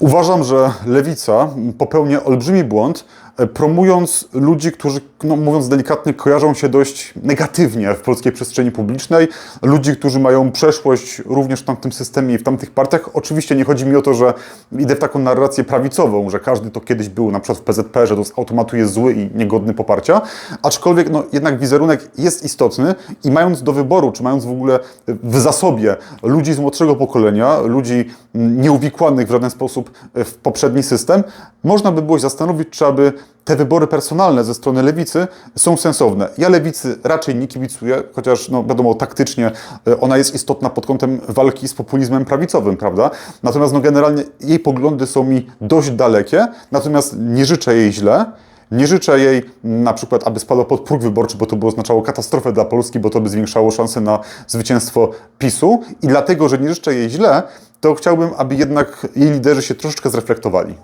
Uważam, że lewica popełnia olbrzymi błąd, e, promując ludzi, którzy, no, mówiąc delikatnie, kojarzą się dość negatywnie w polskiej przestrzeni publicznej. Ludzi, którzy mają przeszłość również w tamtym systemie i w tamtych partiach. Oczywiście nie chodzi mi o to, że idę w taką narrację prawicową, że każdy to kiedyś był na przykład w PZP, że to z automatu jest zły i niegodny poparcia. Aczkolwiek no, jednak wizerunek jest istotny i mając do wyboru, czy mając w ogóle w zasobie ludzi z młodszego pokolenia, ludzi mm, nieuwikłanych w żaden sposób w poprzedni system, można by było się zastanowić, czy aby te wybory personalne ze strony lewicy są sensowne. Ja lewicy raczej nie kibicuję, chociaż no wiadomo, taktycznie e, ona jest istotna pod kątem walki z populizmem prawicowym, prawda? Natomiast no generalnie jej poglądy są mi dość dalekie, natomiast nie życzę jej źle. Nie życzę jej mm, na przykład, aby spadła pod próg wyborczy, bo to by oznaczało katastrofę dla Polski, bo to by zwiększało szanse na zwycięstwo PiSu. I dlatego, że nie życzę jej źle, to chciałbym, aby jednak jej liderzy się troszeczkę zreflektowali.